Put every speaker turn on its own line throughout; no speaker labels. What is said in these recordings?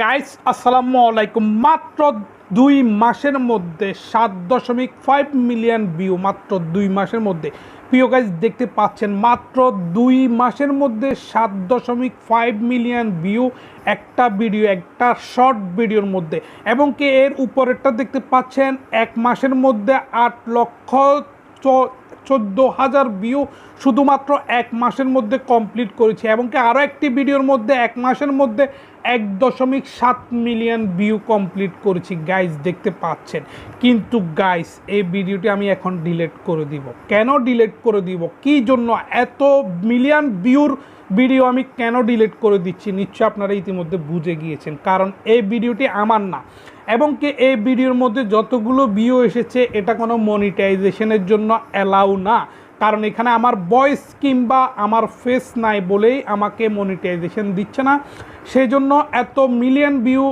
Guys আসসালামু আলাইকুম। মাত্র দুই মাসের মধ্যে সাত দশমিক ফাইভ মিলিয়ন ভিউ মাত্র দুই মাসের মধ্যে। প্রিয় গাইস দেখতে পাচ্ছেন, মাত্র দুই মাসের মধ্যে সাত দশমিক ফাইভ মিলিয়ন ভিউ একটা ভিডিও একটা শর্ট ভিডিওর মধ্যে। এবং কি এর উপরেরটা দেখতে পাচ্ছেন, এক মাসের মধ্যে আট লক্ষ চোদ্দ হাজার ভিউ শুধুমাত্র এক মাসের মধ্যে কমপ্লিট করেছি। এবং কি আরও একটি ভিডিওর মধ্যে, এক মাসের মধ্যে এক দশমিক সাত মিলিয়ন ভিউ কমপ্লিট করেছি। গাইস দেখতে পাচ্ছেন। কিন্তু গাইস এই ভিডিওটি আমি এখন ডিলিট করে দিব। কেন ডিলিট করে দিব? কি জন্য? এত মিলিয়ন ভিউর ভিডিও আমি কেন ডিলিট করে দিচ্ছি? নিশ্চয় আপনারা ইতিমধ্যে বুঝে গিয়েছেন। কারণ এই ভিডিওটি আমার না। এবং কি এই ভিডিওর মধ্যে যতগুলো ভিউ এসেছে, এটা কোনো মনিটাইজেশনের জন্য অ্যালাউ না। কারণ এখানে আমার ভয়েস কিংবা আমার ফেস নাই বলেই আমাকে মনিটাইজেশন দিচ্ছে না। সেই জন্য এত মিলিয়ন ভিউ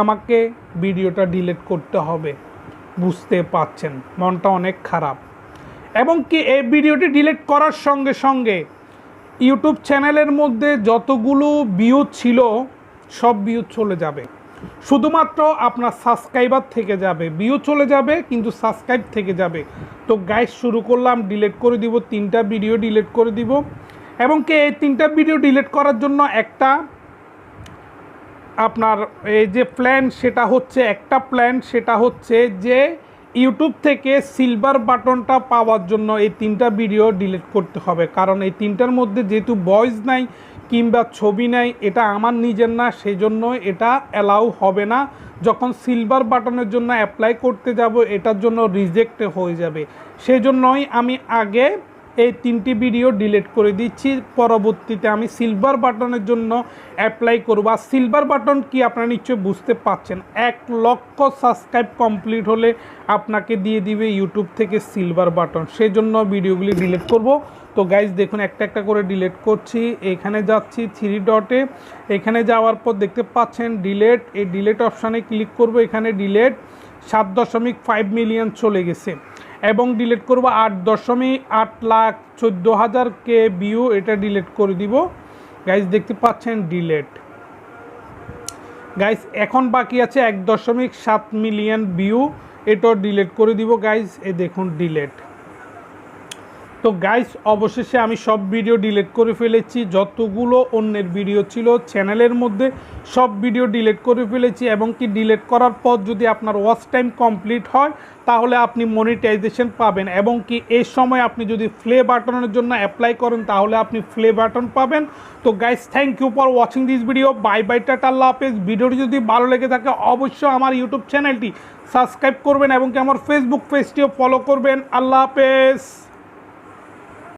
আমাকে ভিডিওটা ডিলিট করতে হবে। বুঝতে পাচ্ছেন মনটা অনেক খারাপ। এবং কি এই ভিডিওটি ডিলিট করার সঙ্গে সঙ্গে ইউটিউব চ্যানেলের মধ্যে যতগুলো ভিউ ছিল, সব ভিউ চলে যাবে। শুধুমাত্র আপনার সাবস্ক্রাইবার থেকে যাবে। ভিউ চলে যাবে, কিন্তু সাবস্ক্রাইব থেকে যাবে। তো গাইড শুরু করলাম ডিলিট করে দিব, তিনটা ভিডিও ডিলিট করে দিব। এবং কি এই তিনটা ভিডিও ডিলিট করার জন্য একটা আপনার এই যে প্ল্যান সেটা হচ্ছে একটা প্ল্যান সেটা হচ্ছে যে ইউটিউব থেকে সিলভার বাটনটা পাওয়ার জন্য এই তিনটা ভিডিও ডিলিট করতে হবে। কারণ এই তিনটার মধ্যে যেহেতু ভয়েস নাই কিংবা ছবি নেয় এটা আমার নিজের না সেই জন্য এটা অ্যালাউ হবে না। যখন সিলভার বাটনের জন্য অ্যাপ্লাই করতে যাব, এটার জন্য রিজেক্ট হয়ে যাবে। সেজন্যই আমি আগে এই তিনটি ভিডিও ডিলিট করে দিচ্ছি। পরবর্তীতে আমি সিলভার বাটনের জন্য অ্যাপ্লাই করব। আর সিলভার বাটন কি আপনারা নিশ্চয়ই বুঝতে পাচ্ছেন? এক লক্ষ সাবস্ক্রাইব কমপ্লিট হলে আপনাকে দিয়ে দিবে ইউটিউব থেকে সিলভার বাটন সেই জন্য ভিডিওগুলি ডিলিট করব। তো গাইজ দেখুন, একটা একটা করে ডিলিট করছি। এখানে যাচ্ছি থ্রি ডটে এখানে যাওয়ার পর দেখতে পাচ্ছেন ডিলেট এই ডিলেট অপশানে ক্লিক করব। এখানে ডিলেট সাত দশমিক ফাইভ মিলিয়ন চলে গেছে। এবং ডিলিট করব আট দশমিক আট লাখ চোদ্দ হাজার কে বিউ এটা ডিলিট করে দিব। গাইজ দেখতে পাচ্ছেন ডিলেট গাইজ এখন বাকি আছে এক দশমিক সাত মিলিয়ন ভিউ, এটাও ডিলেট করে দিব। গাইজ এ দেখুন ডিলেট তো গাইস অবশেষে আমি সব ভিডিও ডিলিট করে ফেলেছি। যতগুলো অন্যের ভিডিও ছিল চ্যানেলের মধ্যে, সব ভিডিও ডিলিট করে ফেলেছি এবং কি ডিলিট করার পর যদি আপনার ওয়াচ টাইম কমপ্লিট হয়, তাহলে আপনি মনিটাইজেশন পাবেন এবং কি এই সময় আপনি যদি ফ্লে বাটনের জন্য অ্যাপ্লাই করেন, তাহলে আপনি ফ্লে বাটন পাবেন। তো guys thank you for watching this video bye bye tata হাফেজ। ভিডিওটি যদি ভালো লেগে থাকে, অবশ্যই আমার ইউটিউব চ্যানেলটি সাবস্ক্রাইব করবেন এবং কি আমার ফেসবুক পেজটিও ফলো করবেন। আল্লাহ হাফেজ।